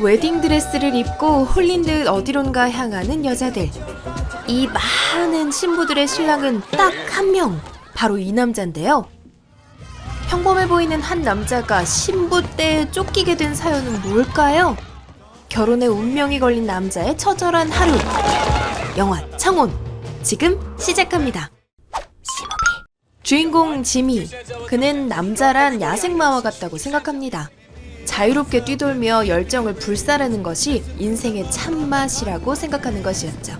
웨딩 드레스를 입고 홀린 듯 어디론가 향하는 여자들. 이 많은 신부들의 신랑은 딱 한 명. 바로 이 남자인데요. 평범해 보이는 한 남자가 신부 때 쫓기게 된 사연은 뭘까요? 결혼에 운명이 걸린 남자의 처절한 하루. 영화 청혼. 지금 시작합니다. 주인공 지미. 그는 남자란 야생마와 같다고 생각합니다. 자유롭게 뛰돌며 열정을 불사르는 것이 인생의 참맛이라고 생각하는 것이었죠.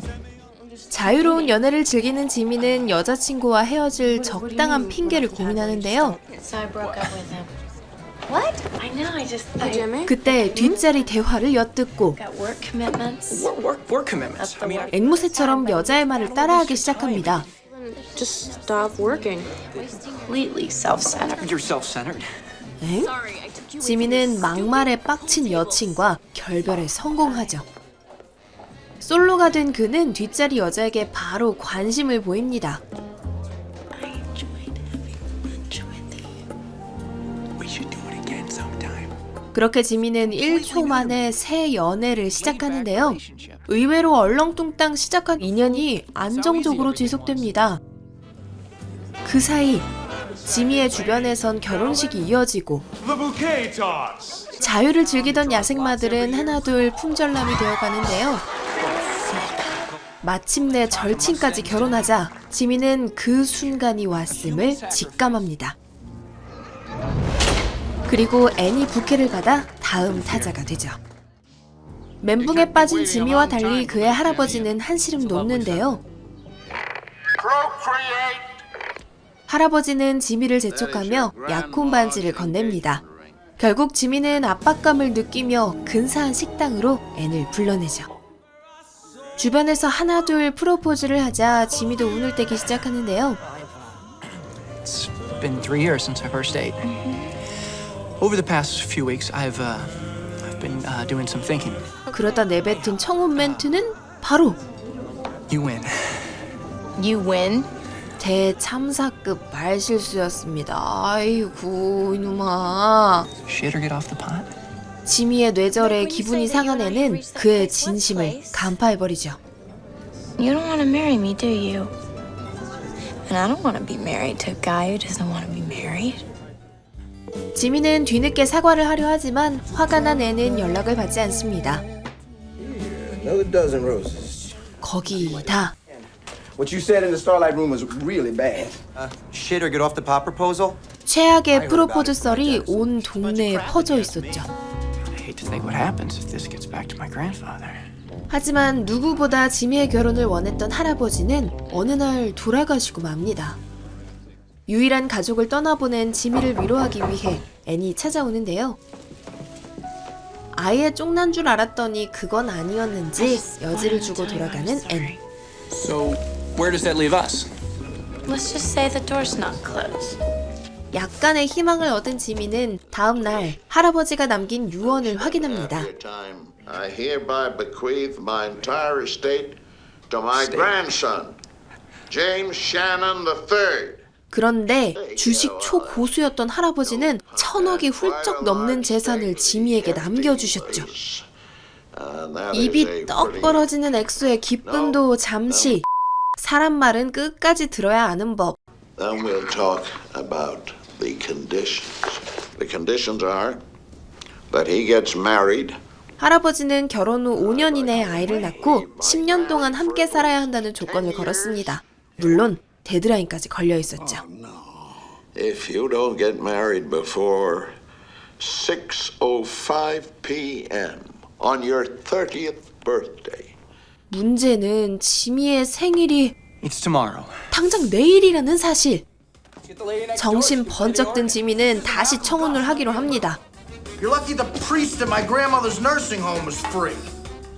자유로운 연애를 즐기는 지미는 여자친구와 헤어질 적당한 핑계를 고민하는데요. So I broke up with him. What? I know. I just I Jimmy? 그때 뒷자리 대화를 엿듣고 got work commitments. Work, work, work commitments. I mean, I, 앵무새처럼 여자의 말을 따라하기 시작합니다. Just stop working. Completely self-centered. you're self-centered. 엥? 지미는 막말에 빡친 여친과 결별에 성공하죠. 솔로가 된 그는 뒷자리 여자에게 바로 관심을 보입니다. 그렇게 지미는 1초 만에 새 연애를 시작하는데요. 의외로 얼렁뚱땅 시작한 인연이 안정적으로 지속됩니다. 그 사이 지미의 주변에선 결혼식이 이어지고. 자유를 즐기던 야생마들은 하나둘 품절남이 되어 가는데요. 마침내 절친까지 결혼하자 지미는 그 순간이 왔음을 직감합니다. 그리고 애니 부케를 받아 다음 타자가 되죠. 멘붕에 빠진 지미와 달리 그의 할아버지는 한시름 놓는데요. 할아버지는 지미를 재촉하며 약혼 반지를 건넵니다. 결국 지미는 압박감을 느끼며 근사한 식당으로 앤을 불러내죠. 주변에서 하나 둘 프로포즈를 하자 지미도 운을 떼기 시작하는데요. It's been three years since our first date. Over the past few weeks, I've uh, I've been uh, doing some thinking. 그러다 내뱉은 청혼 멘트는 바로 You win. You win. 대참사급 말실수였습니다. 아이고 이놈아. Shit or get off the pot. 지미의 뇌절에 기분이 상한 애는 그의 진심을 간파해버리죠. You don't want to marry me, do you? And I don't want to be married to a guy who doesn't want to be married. 지미는 뒤늦게 사과를 하려 하지만 화가 난 애는 연락을 받지 않습니다. Another dozen roses. 거기다 What you said in the Starlight Room was really bad. Shit or get off the pot proposal? 최악의 프로포즈 썰이 온 동네에 퍼져 있었죠. I hate to think what happens if this gets back to my grandfather. 하지만 누구보다 지미의 결혼을 원했던 할아버지는 어느 날 돌아가시고 맙니다. 유일한 가족을 떠나보낸 지미를 위로하기 위해 앤이 찾아오는데요. 아예 쫑난 줄 알았더니 그건 아니었는지 여지를 주고 돌아가는 앤. So, where does that leave us? Let's just say the door's not closed. 약간의 희망을 얻은 지미는 다음 날 할아버지가 남긴 유언을 확인합니다. Your time, I hereby bequeath my entire estate to my grandson, James Shannon III. 그런데 주식 초고수였던 할아버지는 천억이 훌쩍 넘는 재산을 지미에게 남겨주셨죠. Uh, 입이 떡 벌어지는 액수의 기쁨도 잠시 사람 말은 끝까지 들어야 아는 법. Then we'll talk about the conditions. The conditions are that he gets married 할아버지는 결혼 후 5년 이내에 아이를 낳고 10년 동안 함께 살아야 한다는 조건을 걸었습니다. 물론 데드라인까지 걸려 있었죠. if you don't get married before 6:05 p.m. on your 30th birthday. 문제는 지미의 생일이 It's tomorrow. 당장 내일이라는 사실. 정신 번쩍 든 지미는 다시 청혼을 하기로 합니다.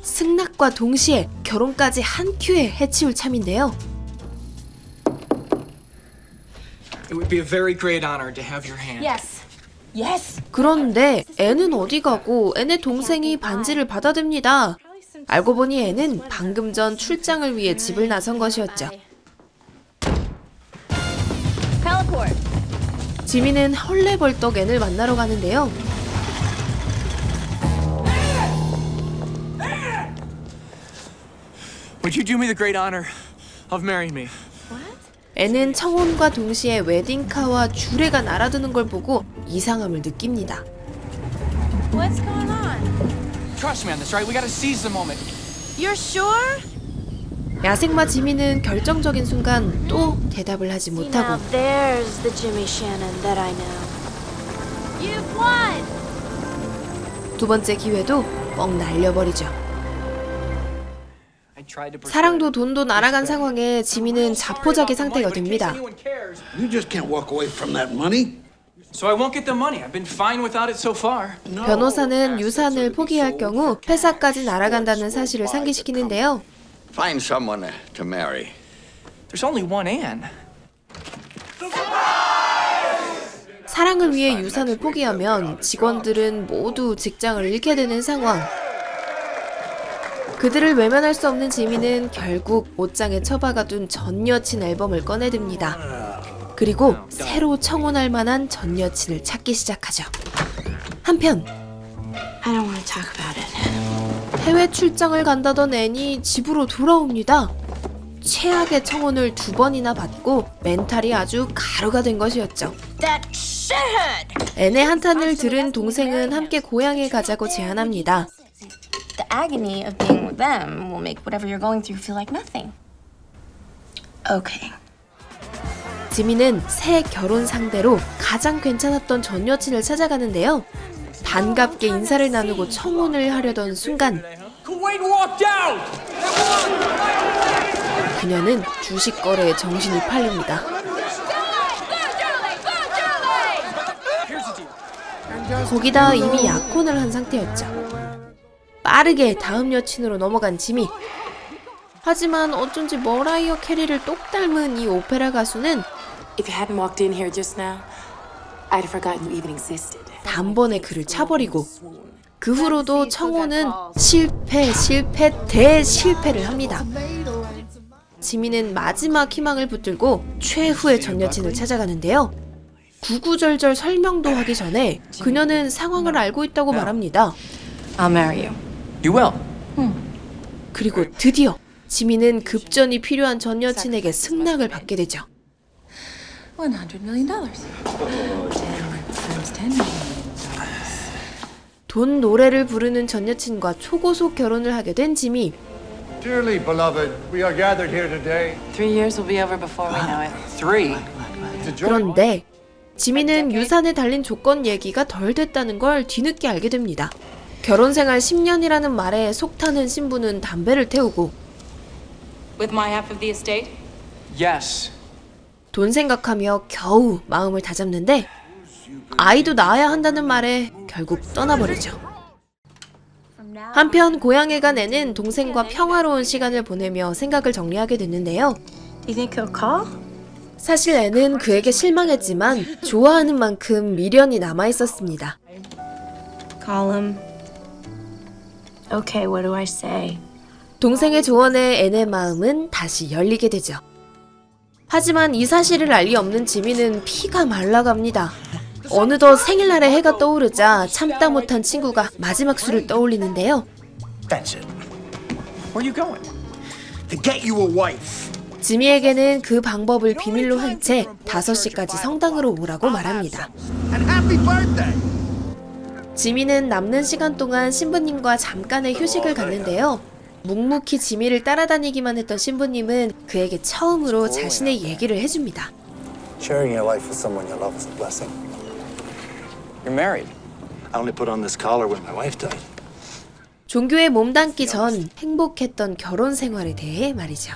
승낙과 동시에 결혼까지 한 큐에 해치울 참인데요. It would be a very great honor to have your hand. Yes. Yes. 그런데 애는 어디 가고 애네 동생이 반지를 받아듭니다. 알고 보니 애는 방금 전 출장을 위해 집을 나선 것이었죠. 지민은 헐레벌떡 앤을 만나러 가는데요. 애는 청혼과 동시에 웨딩카와 주례가 날아드는 걸 보고 이상함을 느낍니다. What's going on? Trust me on this, right? We gotta seize the moment. You're sure? 야생마 지미는 결정적인 순간 또 대답을 하지 Now 못하고 there's the Jimmy Shannon that I know. You've won! 두 번째 기회도 뻥 날려버리죠. I tried to persuade 사랑도 돈도 날아간 상황에 지미는 자포자기 상태가 됩니다. Anyone cares. You just can't walk away from that money. So I won't get the money. I've been fine without it so far. 변호사는 유산을 포기할 경우 회사까지 날아간다는 사실을 상기시키는데요. Find someone to marry. There's only one Anne. 사랑을 위해 유산을 포기하면 직원들은 모두 직장을 잃게 되는 상황. 그들을 외면할 수 없는 지미는 결국 옷장에 처박아둔 전 여친 앨범을 꺼내듭니다. 그리고 새로 청혼할 만한 전 여친을 찾기 시작하죠. 한편. 해외 출장을 간다던 앤이 집으로 돌아옵니다. 최악의 청혼을 두 번이나 받고 멘탈이 아주 가루가 된 것이었죠. 앤의 한탄을 들은 동생은 함께 고향에 가자고 제안합니다. The agony of being with them will make whatever you're going through feel like nothing. Okay. 지민은 새 결혼 상대로 가장 괜찮았던 전 여친을 찾아가는데요. 반갑게 인사를 나누고 청혼을 하려던 순간! 그녀는 주식 거래에 정신이 팔립니다. 거기다 이미 약혼을 한 상태였죠. 빠르게 다음 여친으로 넘어간 지미. 하지만 어쩐지 머라이어 캐리를 똑 닮은 이 오페라 가수는 If you hadn't walked in here just now, I'd have forgotten you even existed. 단번에 그를 차버리고 그 후로도 청호는 실패, 실패, 대실패를 합니다. 지민은 마지막 희망을 붙들고 최후의 전 여친을 찾아가는데요. 구구절절 설명도 하기 전에 그녀는 상황을 알고 있다고 말합니다. I'll marry you. You will. 그리고 드디어 지민은 급전이 필요한 전 여친에게 승낙을 받게 되죠. $100 million. 돈 노래를 부르는 전 여친과 초고속 결혼을 하게 된 지미. Dearly beloved, we are gathered here today Three years will be over before we know it. Three. to join 그런데 지민은 유산에 달린 조건 얘기가 덜 됐다는 걸 뒤늦게 알게 됩니다. 결혼 생활 10년이라는 말에 속 타는 신부는 담배를 태우고 With my half of the estate? Yes. 돈 생각하며 겨우 마음을 다잡는데 아이도 낳아야 한다는 말에 결국 떠나버리죠. 한편 고향에 간 애는 동생과 평화로운 시간을 보내며 생각을 정리하게 됐는데요. 사실 애는 그에게 실망했지만 좋아하는 만큼 미련이 남아 있었습니다. 동생의 조언에 앤의 마음은 다시 열리게 되죠. 하지만 이 사실을 알 리 없는 지민은 피가 말라갑니다. 어느덧 생일날에 해가 떠오르자 참다 못한 친구가 마지막 술을 떠올리는데요. 지미에게는 그 방법을 비밀로 한 채 5시까지 성당으로 오라고 말합니다. 지미는 남는 시간 동안 신부님과 잠깐의 휴식을 갖는데요. 묵묵히 지미를 따라다니기만 했던 신부님은 그에게 처음으로 자신의 얘기를 해줍니다. Sharing your life with someone you love is a blessing. You're married. I only put on this collar when my wife died. 종교에 몸담기 전 행복했던 결혼 생활에 대해 말이죠.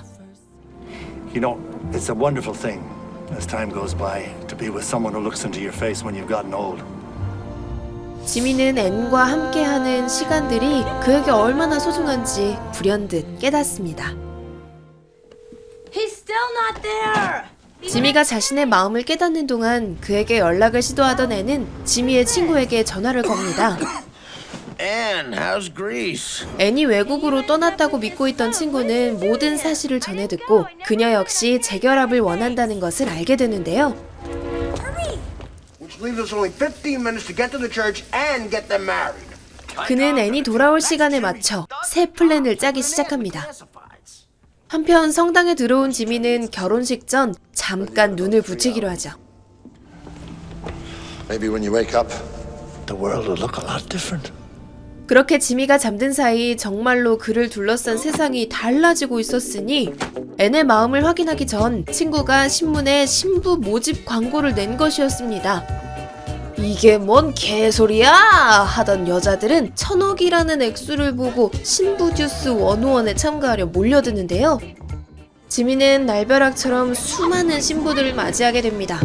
You know, it's a wonderful thing as time goes by to be with someone who looks into your face when you've gotten old. 지미는 앤과 함께하는 시간들이 그에게 얼마나 소중한지 불현듯 깨닫습니다. He's still not there! 지미가 자신의 마음을 깨닫는 동안 그에게 연락을 시도하던 앤은 지미의 친구에게 전화를 겁니다. Anne, how's Greece? 앤이 외국으로 떠났다고 믿고 있던 친구는 모든 사실을 전해 듣고 그녀 역시 재결합을 원한다는 것을 알게 되는데요. Leaves us only 15 minutes to get to the church and get them married. 그는 앤이 돌아올 시간에 맞춰 새 플랜을 짜기 시작합니다. 한편 성당에 들어온 지민은 결혼식 전 잠깐 눈을 붙이기로 하죠. Maybe when you wake up, The world will look a lot different. 그렇게 지미가 잠든 사이 정말로 그를 둘러싼 세상이 달라지고 있었으니 앤의 마음을 확인하기 전 친구가 신문에 신부 모집 광고를 낸 것이었습니다. 이게 뭔 개소리야! 하던 여자들은 천억이라는 액수를 보고 신부 듀스 원호원에 참가하려 몰려드는데요. 지미는 날벼락처럼 수많은 신부들을 맞이하게 됩니다.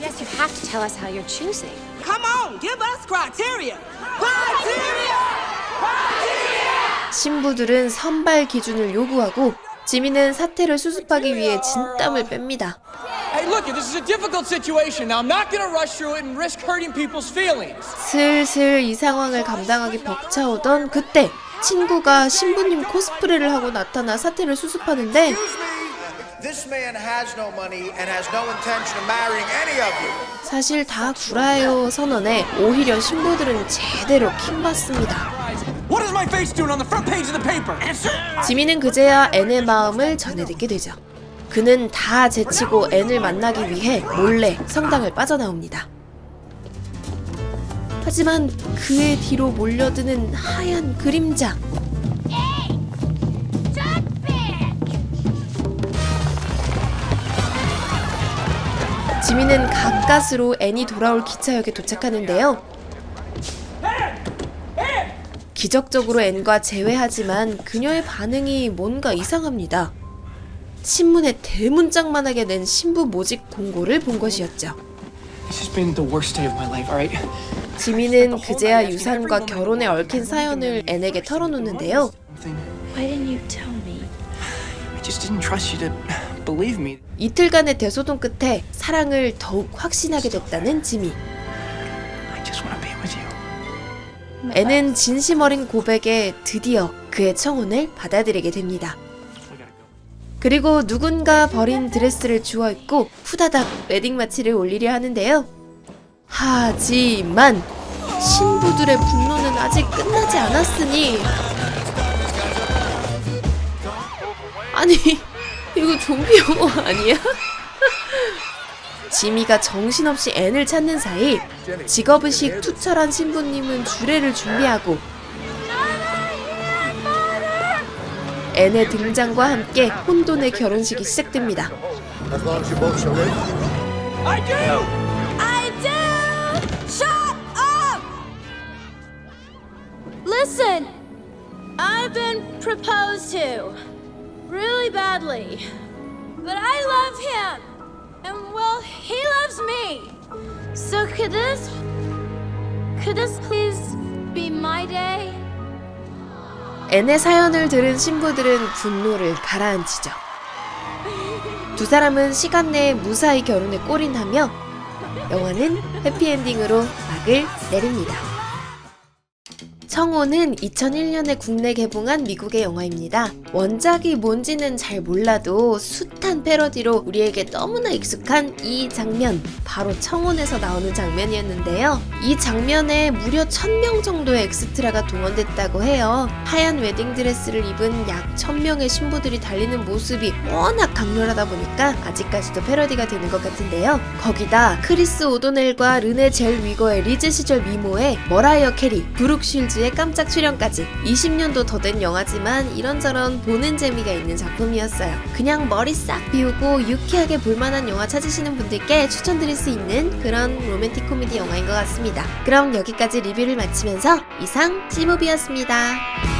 Yes, you have to tell us how you're choosing. Come on, give us criteria. Criteria! 신부들은 선발 기준을 요구하고 지민은 사태를 수습하기 위해 진땀을 뺍니다. Hey, look, this is a difficult situation. Now, I'm not gonna rush through it and risk hurting people's feelings. 슬슬 이 상황을 감당하기 벅차오던 그때 친구가 신부님 코스프레를 하고 나타나 사태를 수습하는데 Excuse me. This man has no money and has no intention of marrying any of you. 사실 다 구라예요 선언에 오히려 신부들은 제대로 킹받습니다. What is my face doing on the front page of the paper? Answer! 지민은 그제야 앤의 마음을 전해듣게 되죠. 그는 다 제치고 앤을 만나기 위해 몰래 성당을 빠져나옵니다. 하지만 그의 뒤로 몰려드는 하얀 그림자. 지민은 가까스로 앤이 돌아올 기차역에 도착하는데요. 기적적으로 앤과 재회하지만 그녀의 반응이 뭔가 이상합니다. 신문에 대문짝만하게 낸 신부 모집 공고를 본 것이었죠. This has been the worst day of my life, alright? 지민은 그제야 유산과 결혼에 얽힌 사연을 앤에게 털어놓는데요. Why didn't you tell me? I just didn't trust you to believe me. 이틀간의 대소동 끝에 사랑을 더욱 확신하게 됐다는 지미. I just want to be with you. 앤은 진심 어린 고백에 드디어 그의 청혼을 받아들이게 됩니다. 그리고 누군가 버린 드레스를 주워 입고 후다닥 웨딩 마치를 올리려 하는데요. 하지만 신부들의 분노는 아직 끝나지 않았으니 아니 이거 좀비 영화 아니야? 지미가 정신없이 앤을 찾는 사이 직업의식 투철한 신부님은 주례를 준비하고 앤의 등장과 함께 혼돈의 결혼식이 시작됩니다. I do! I do! Shut up! Listen! I've been proposed to. Really badly. But I love him. And well, he loves me. So could this. Could this please be my day? 앤의 사연을 들은 신부들은 분노를 가라앉히죠. 두 사람은 시간 내에 무사히 결혼에 골인하며 영화는 해피엔딩으로 막을 내립니다. 청혼은 2001년에 국내 개봉한 미국의 영화입니다. 원작이 뭔지는 잘 몰라도 숱한 패러디로 우리에게 너무나 익숙한 이 장면, 바로 청혼에서 나오는 장면이었는데요. 이 장면에 무려 1000명 정도의 엑스트라가 동원됐다고 해요. 하얀 웨딩드레스를 입은 약 1000명의 신부들이 달리는 모습이 워낙 강렬하다 보니까 아직까지도 패러디가 되는 것 같은데요. 거기다 크리스 오도넬과 르네 젤 위거의 리즈 시절 미모에 머라이어 캐리, 브룩 쉴즈의 깜짝 출연까지 20년도 더 된 영화지만 이런저런 보는 재미가 있는 작품이었어요. 그냥 머리 싹 비우고 유쾌하게 볼만한 영화 찾으시는 분들께 추천드릴 수 있는 그런 로맨틱 코미디 영화인 것 같습니다. 그럼 여기까지 리뷰를 마치면서 이상 씨모비였습니다.